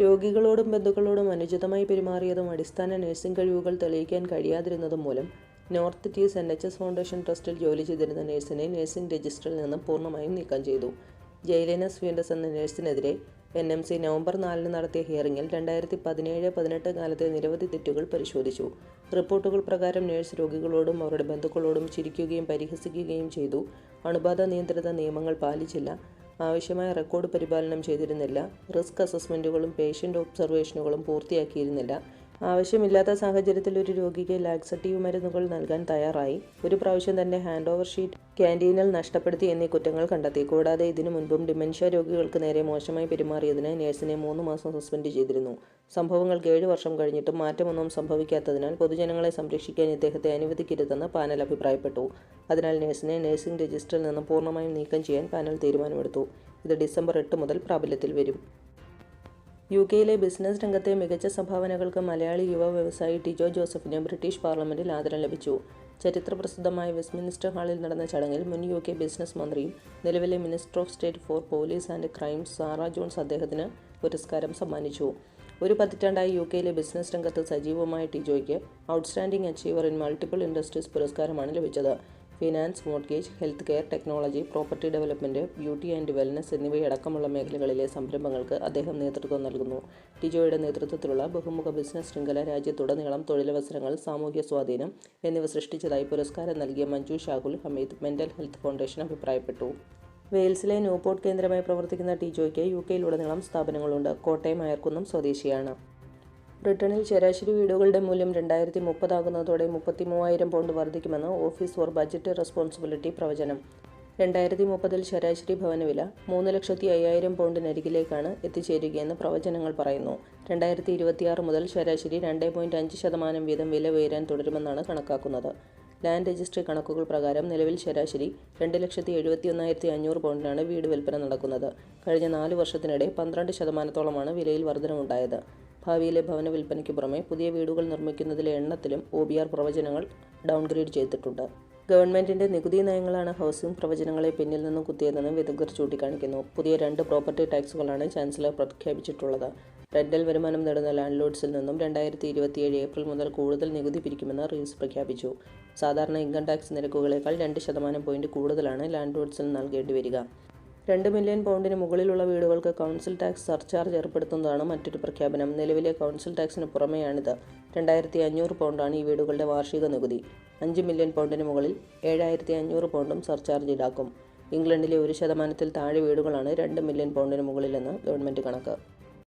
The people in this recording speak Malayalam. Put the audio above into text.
രോഗികളോടും ബന്ധുക്കളോടും അനുചിതമായി പെരുമാറിയതും അടിസ്ഥാന നഴ്സിംഗ് കഴിവുകൾ തെളിയിക്കാൻ കഴിയാതിരുന്നതും മൂലം North Tees N H S foundation ട്രസ്റ്റിൽ ജോലി ചെയ്തിരുന്ന നഴ്സിനെ നഴ്സിംഗ് രജിസ്റ്ററിൽ നിന്ന് പൂർണമായും നീക്കം ചെയ്തു. ജയിലിനസ് സ്വീൻഡസ് എന്ന നഴ്സിനെതിരെ എൻ എം സി നവംബർ നാലിന് നടത്തിയ ഹിയറിംഗിൽ രണ്ടായിരത്തി പതിനേഴ് പതിനെട്ട് കാലത്തെ നിരവധി തെറ്റുകൾ പരിശോധിച്ചു. റിപ്പോർട്ടുകൾ പ്രകാരം നഴ്സ് രോഗികളോടും അവരുടെ ബന്ധുക്കളോടും ചിരിക്കുകയും പരിഹസിക്കുകയും ചെയ്തു. അണുബാധ നിയന്ത്രിത നിയമങ്ങൾ പാലിച്ചില്ല. ആവശ്യമായ റെക്കോർഡ് പരിപാലനം ചെയ്തിരുന്നില്ല. റിസ്ക് അസസ്മെന്റുകളും പേഷ്യന്റ് ഒബ്സർവേഷനുകളും പൂർത്തിയാക്കിയിരുന്നില്ല. ആവശ്യമില്ലാത്ത സാഹചര്യത്തിൽ ഒരു രോഗിക്ക് ലാക്സറ്റീവ് മരുന്നുകൾ നൽകാൻ തയ്യാറായി. ഒരു പ്രാവശ്യം തന്നെ ഹാൻഡ് ഓവർ ഷീറ്റ് ക്യാന്റീനിൽ നഷ്ടപ്പെടുത്തി എന്നീ കുറ്റങ്ങൾ കണ്ടെത്തി. കൂടാതെ ഇതിനു മുൻപും ഡിമെൻഷ്യ രോഗികൾക്ക് നേരെ മോശമായി പെരുമാറിയതിന് നേഴ്സിനെ മൂന്ന് മാസം സസ്പെൻഡ് ചെയ്തിരുന്നു. സംഭവങ്ങൾക്ക് ഏഴ് വർഷം കഴിഞ്ഞിട്ടും മാറ്റമൊന്നും സംഭവിക്കാത്തതിനാൽ പൊതുജനങ്ങളെ സംരക്ഷിക്കാൻ ഇദ്ദേഹത്തെ അനുവദിക്കരുതെന്ന് പാനൽ അഭിപ്രായപ്പെട്ടു. അതിനാൽ നേഴ്സിനെ നേഴ്സിംഗ് രജിസ്റ്ററിൽ നിന്ന് പൂർണമായും നീക്കം ചെയ്യാൻ പാനൽ തീരുമാനമെടുത്തു. ഇത് ഡിസംബർ എട്ട് മുതൽ പ്രാബല്യത്തിൽ വരും. യു കെയിലെ ബിസിനസ് രംഗത്തെ മികച്ച സംഭാവനകൾക്ക് മലയാളി യുവ വ്യവസായി ടിജോ ജോസഫിന് ബ്രിട്ടീഷ് പാർലമെന്റിൽ ആദരം ലഭിച്ചു. ചരിത്രപ്രസിദ്ധമായ വെസ്റ്റ്മിനിസ്റ്റർ ഹാളിൽ നടന്ന ചടങ്ങിൽ മുൻ യു കെ ബിസിനസ് മന്ത്രിയും നിലവിലെ minister of state for police and crime Sara Jones അദ്ദേഹത്തിന് പുരസ്കാരം സമ്മാനിച്ചു. ഒരു പതിറ്റാണ്ടായി യു കെയിലെ ബിസിനസ് രംഗത്ത് സജീവമായ ടിജോയ്ക്ക് outstanding achiever in multiple industries പുരസ്കാരമാണ് ലഭിച്ചത്. Finance mortgage health care technology property development beauty and wellness എന്നിവയടക്കമുള്ള മേഖലകളിലെ സംരംഭങ്ങൾക്ക് അദ്ദേഹം നേതൃത്വം നൽകുന്നു. ടിജോയുടെ നേതൃത്വത്തിലുള്ള ബഹുമുഖ ബിസിനസ് ശൃംഖല രാജ്യത്തുടനീളം തൊഴിലവസരങ്ങൾ സാമൂഹ്യ സ്വാധീനം എന്നിവ സൃഷ്ടിച്ചതായി പുരസ്കാരം നൽകിയ Manju Shahul Hameed mental health foundation അഭിപ്രായപ്പെട്ടു. വെയിൽസിലെ ന്യൂപോർട്ട് കേന്ദ്രമായി പ്രവർത്തിക്കുന്ന ടിജോയ്ക്ക് യു കെയിലുടനീളം സ്ഥാപനങ്ങളുണ്ട്. കോട്ടയം അയർക്കുന്നം സ്വദേശിയാണ്. ബ്രിട്ടനിൽ ശരാശരി വീടുകളുടെ മൂല്യം രണ്ടായിരത്തി മുപ്പതാകുന്നതോടെ മുപ്പത്തി മൂവായിരം പൗണ്ട് വർദ്ധിക്കുമെന്ന് ഓഫീസ് ഫോർ ബജറ്റ് റെസ്പോൺസിബിലിറ്റി പ്രവചനം. രണ്ടായിരത്തി മുപ്പതിൽ ശരാശരി ഭവനവില മൂന്ന് ലക്ഷത്തി അയ്യായിരം പൗണ്ടിനരികിലേക്കാണ് എത്തിച്ചേരുകയെന്ന് പ്രവചനങ്ങൾ പറയുന്നു. രണ്ടായിരത്തി ഇരുപത്തിയാറ് മുതൽ ശരാശരി രണ്ട് പോയിന്റ് അഞ്ച് ശതമാനം വീതം വില ഉയരാൻ തുടരുമെന്നാണ് കണക്കാക്കുന്നത്. ലാൻഡ് രജിസ്ട്രി കണക്കുകൾ പ്രകാരം നിലവിൽ ശരാശരി രണ്ട് ലക്ഷത്തി എഴുപത്തി ഒന്നായിരത്തി അഞ്ഞൂറ് പൗണ്ടിനാണ് വീട് വിൽപ്പന നടക്കുന്നത്. കഴിഞ്ഞ നാല് വർഷത്തിനിടെ പന്ത്രണ്ട് ശതമാനത്തോളമാണ് വിലയിൽ വർധനവുണ്ടായത്. ഭാവിയിലെ ഭവന വിൽപ്പനയ്ക്ക് പുറമെ പുതിയ വീടുകൾ നിർമ്മിക്കുന്നതിലെ എണ്ണത്തിലും ഒ ബി ആർ പ്രവചനങ്ങൾ ഡൗൺഗ്രേഡ് ചെയ്തിട്ടുണ്ട്. ഗവൺമെന്റിന്റെ നികുതി നയങ്ങളാണ് ഹൗസിംഗ് പ്രവചനങ്ങളെ പിന്നിൽ നിന്നും കുത്തിയതെന്ന് വിദഗ്ധർ ചൂണ്ടിക്കാണിക്കുന്നു. പുതിയ രണ്ട് പ്രോപ്പർട്ടി ടാക്സുകളാണ് ചാൻസലർ പ്രഖ്യാപിച്ചിട്ടുള്ളത്. റെന്റൽ വരുമാനം നേടുന്ന ലാൻഡ് ലോഡ്സിൽ നിന്നും രണ്ടായിരത്തി ഇരുപത്തിയേഴ് ഏപ്രിൽ മുതൽ കൂടുതൽ നികുതി പിരിക്കുമെന്ന് റീവ്സ് പ്രഖ്യാപിച്ചു. സാധാരണ ഇൻകം ടാക്സ് നിരക്കുകളേക്കാൾ രണ്ട് ശതമാനം പോയിന്റ് കൂടുതലാണ് ലാൻഡ് ലോഡ്സിൽ നൽകേണ്ടി വരിക. രണ്ട് മില്യൺ പൗണ്ടിന് മുകളിലുള്ള വീടുകൾക്ക് കൗൺസിൽ ടാക്സ് സർചാർജ് ഏർപ്പെടുത്തുന്നതാണ് മറ്റൊരു പ്രഖ്യാപനം. നിലവിലെ കൗൺസിൽ ടാക്സിന് പുറമെയാണിത്. രണ്ടായിരത്തി അഞ്ഞൂറ് പൗണ്ടാണ് ഈ വീടുകളുടെ വാർഷിക നികുതി. അഞ്ച് മില്യൺ പൗണ്ടിന് മുകളിൽ ഏഴായിരത്തി അഞ്ഞൂറ് പൗണ്ടും സർചാർജ് ഈടാക്കും. ഇംഗ്ലണ്ടിലെ ഒരു ശതമാനത്തിൽ താഴെ വീടുകളാണ് രണ്ട് മില്യൺ പൗണ്ടിന് മുകളിലെന്ന് ഗവൺമെന്റ് കണക്ക്.